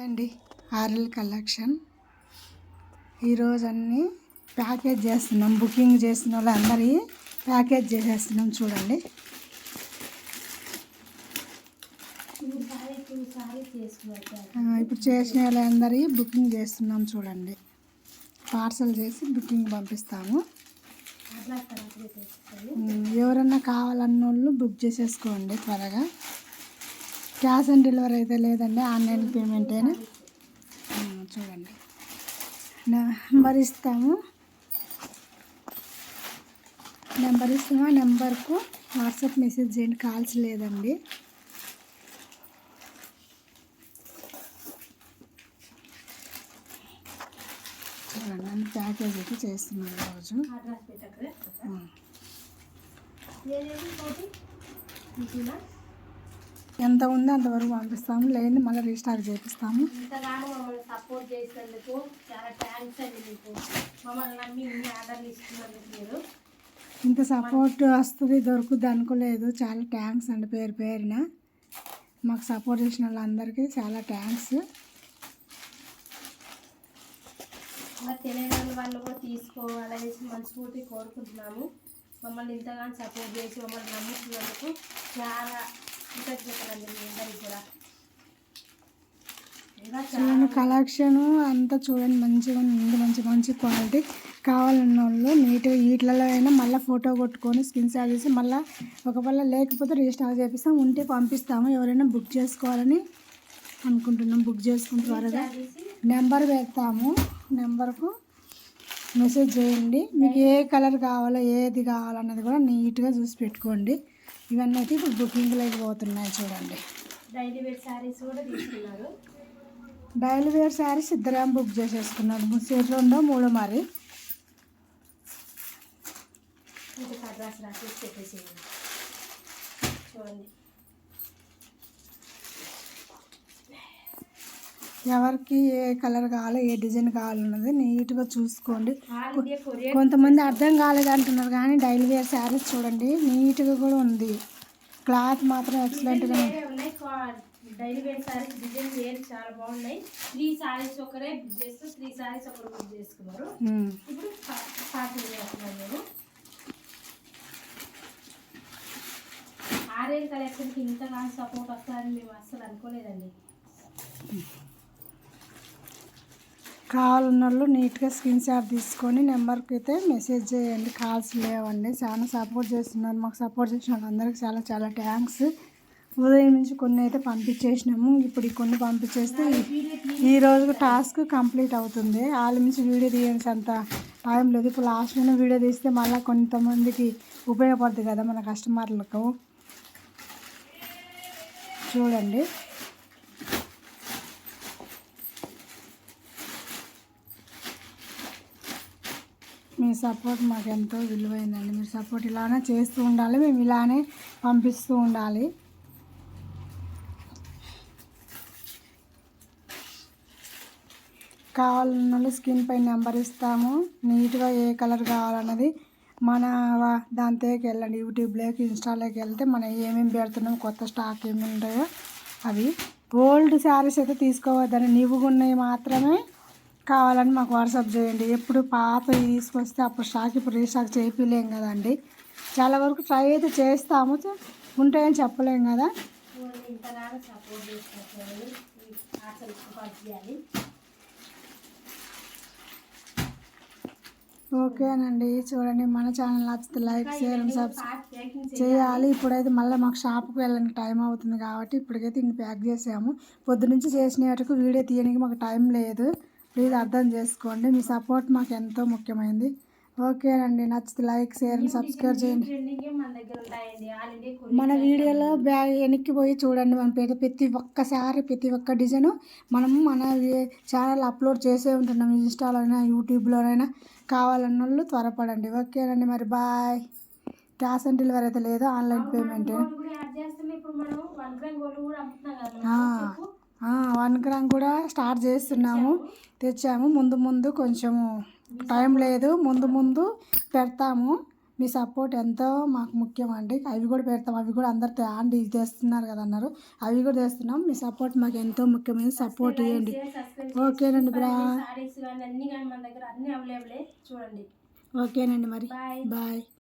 అండి RL collection. ఈరోజు అన్నీ ప్యాకేజ్ చేస్తున్నాం బుకింగ్ చేసిన వాళ్ళందరి ప్యాకేజ్ చేసేస్తున్నాం చూడండి. ఇప్పుడు చేసిన వాళ్ళందరి బుకింగ్ చేస్తున్నాం చూడండి. పార్సల్ చేసి బుకింగ్ పంపిస్తాము. ఎవరన్నా కావాలన్న వాళ్ళు బుక్ చేసేసుకోండి త్వరగా. క్యాష్ ఆన్ డెలివరీ అయితే లేదండి ఆన్లైన్ పేమెంటేనా చూడండి నెంబర్ ఇస్తాము. నెంబర్ ఇస్తాము. ఆ నెంబర్కు వాట్సాప్ మెసేజ్ చేయండి కాల్స్ లేదండి. చూడండి అన్ని ప్యాకేజ్ అయితే చేస్తున్నాం ఈరోజు. ఉమ్. ఎంత ఉందో అంతవరకు పంపిస్తాము లేని మళ్ళీ రీస్టార్ట్ చేపిస్తాము. ఇంతగానో మమ్మల్ని సపోర్ట్ చేసినందుకు చాలా థ్యాంక్స్ అండి మీకు. మమ్మల్ని నమ్మి ఇన్ని ఆర్డర్లు ఇస్తున్నందుకు మీరు. ఇంత సపోర్ట్ వస్తుంది దొరుకుద్ది అనుకోలేదు. చాలా థ్యాంక్స్ అండి పేరు పేరున. మాకు సపోర్ట్ చేసిన వాళ్ళందరికీ చాలా థ్యాంక్స్ తెలియని వాళ్ళు కూడా తీసుకోవాలనేసి మనస్ఫూర్తి కోరుకుంటున్నాము. మమ్మల్ని ఇంతగానో సపోర్ట్ చేసి మమ్మల్ని నమ్ముతున్నందుకు చాలా కృతజ్ఞతలండి మీ కూడా చూడండి కలెక్షన్ అంతా చూడండి మంచిగా ఉంది మంచి మంచి క్వాలిటీ. కావాలన్న వాళ్ళు నీట్గా వీటిలలో అయినా మళ్ళీ ఫోటో కొట్టుకొని స్క్రీన్ షాట్ చేసి మళ్ళీ ఒకవేళ లేకపోతే రిజిస్టార్ చేపిస్తాం ఉంటే పంపిస్తాము. ఎవరైనా బుక్ చేసుకోవాలని అనుకుంటున్నాం బుక్ చేసుకున్న త్వరగా. నెంబర్ పెడతాము నెంబర్కు మెసేజ్ చేయండి. మీకు ఏ కలర్ కావాలో ఏది కావాలన్నది కూడా నీట్గా చూసి పెట్టుకోండి. ఇవన్నీ అయితే ఇప్పుడు బుకింగ్లోకి పోతున్నాయి చూడండి. డైలీ వేర్ శారీస్ కూడా తీసుకున్నారు. డైలీ వేర్ శారీస్ ఇద్దరేం బుక్ చేసేసుకున్నారు మూడు రెండో మూడో మరి. చూడండి. ఎవరికి ఏ కలర్ కావాలో ఏ డిజైన్ కావాలన్నది నీట్గా చూసుకోండి. కొంతమంది అర్థం కాలేదు అంటున్నారు కానీ డైలీ వేర్ శారీస్ చూడండి నీట్గా కూడా ఉంది. క్లాత్ మాత్రం ఎక్సలెంట్గా డైలీ వేర్ సారీస్ డిజైన్ వేరు చాలా బాగున్నాయి. త్రీ సారీస్ ఒకరే బుక్ చేస్తూ త్రీ సారీస్ ఒకరు బుక్ చేసుకున్నారు. ఇప్పుడు పార్సల్ చేస్తున్నాను నేను. ఆర్ఎల్ కలెక్షన్కి ఇంతగా సపోర్ట్ వస్తుందని మేము అస్సలు అనుకోలేదండి. కావాలన్నోళ్ళు నీట్గా స్క్రీన్ షాట్ తీసుకొని నెంబర్కి అయితే మెసేజ్ చేయండి. కాల్స్ లేవండి. చాలా సపోర్ట్ చేస్తున్నారు. మాకు సపోర్ట్ చేసిన వాళ్ళందరికీ చాలా చాలా థ్యాంక్స్. ఉదయం నుంచి కొన్ని అయితే పంపించేసినాము. ఇప్పుడు కొన్ని పంపించేస్తే ఈ- ఈ రోజు టాస్క్ కంప్లీట్ అవుతుంది. వాళ్ళ నుంచి వీడియో తీయాల్సి అంత టైం లేదు. ఇప్పుడు లాస్ట్లోనే వీడియో తీస్తే మళ్ళీ కొంతమందికి ఉపయోగపడుతుంది కదా మన కస్టమర్లకు. చూడండి. మీ సపోర్ట్ మాకు ఎంతో విలువైందండి. మీరు సపోర్ట్ ఇలానే చేస్తూ ఉండాలి మేము ఇలానే పంపిస్తూ ఉండాలి. కావాలన్న వాళ్ళు స్కిన్ పై నెంబర్ ఇస్తాము. నీట్గా ఏ కలర్ కావాలన్నది మన దాంతోకి వెళ్ళండి. యూట్యూబ్లోకి ఇన్స్టాలోకి వెళ్తే మనం ఏమేమి పెడుతున్నాం కొత్త స్టాక్ ఏమి ఉంటాయో అవి. ఓల్డ్ శారీస్ అయితే తీసుకోవద్దని నీవుగా ఉన్నాయి మాత్రమే కావాలని మాకు వాట్సాప్ చేయండి. ఎప్పుడు పాత తీసుకొస్తే అప్పుడు స్టాక్ ఇప్పుడు రీస్టాక్ చేయించలేం కదండి. చాలా వరకు ట్రై అయితే చేస్తాము. ఉంటాయని చెప్పలేం కదా. ఓకేనండి. చూడండి మన ఛానల్ నచ్చితే లైక్ షేర్ అండ్ సబ్స్క్రైబ్ చేయాలి. ఇప్పుడైతే మళ్ళీ మాకు షాప్కి వెళ్ళడానికి టైం అవుతుంది కాబట్టి ఇప్పటికైతే ఇన్ని ప్యాక్ చేసాము. పొద్దు నుంచి చేసినట్టుకు వీడియో తీయడానికి మాకు టైం లేదు. ప్లీజ్ అర్థం చేసుకోండి. మీ సపోర్ట్ మాకు ఎంతో ముఖ్యమైనది ఓకేనండి నచ్చితే లైక్ షేర్ అండ్ సబ్స్క్రైబ్ చేయండి. మన వీడియోలో బ్యాగ్ వెనక్కి పోయి చూడండి. మనం పెట్టి ప్రతి ఒక్కసారి ప్రతి ఒక్క డిజైన్ మనం మన ఛానల్ అప్లోడ్ చేసే ఉంటున్నాం. ఇన్స్టాలోనైనా యూట్యూబ్లోనైనా కావాలన్న వాళ్ళు త్వరపడండి ఓకేనండి మరి బాయ్. క్యాష్ ఆన్ డెలివరీ అయితే లేదు. ఆన్లైన్ పేమెంట్ కూడా చేస్తున్నాం వన్ గ్రామ్ కూడా స్టార్ట్ చేస్తున్నాము. తెచ్చాము. ముందు ముందు కొంచెము టైం లేదు. ముందు ముందు పెడతాము. మీ సపోర్ట్ ఎంతో మాకు ముఖ్యం అండి. అవి కూడా పెడతాం. అవి కూడా అందరు తే- ఇది తెస్తున్నారు కదా అన్నారు. అవి కూడా తెస్తున్నాం మీ సపోర్ట్ మాకు ఎంతో ముఖ్యమైన సపోర్ట్ ఇవ్వండి ఓకేనండి బ్రా. సారీస్ కానీ అన్ని కానీ మన దగ్గర అన్ని అవైలబులే చూడండి. ఓకేనండి మరి. బాయ్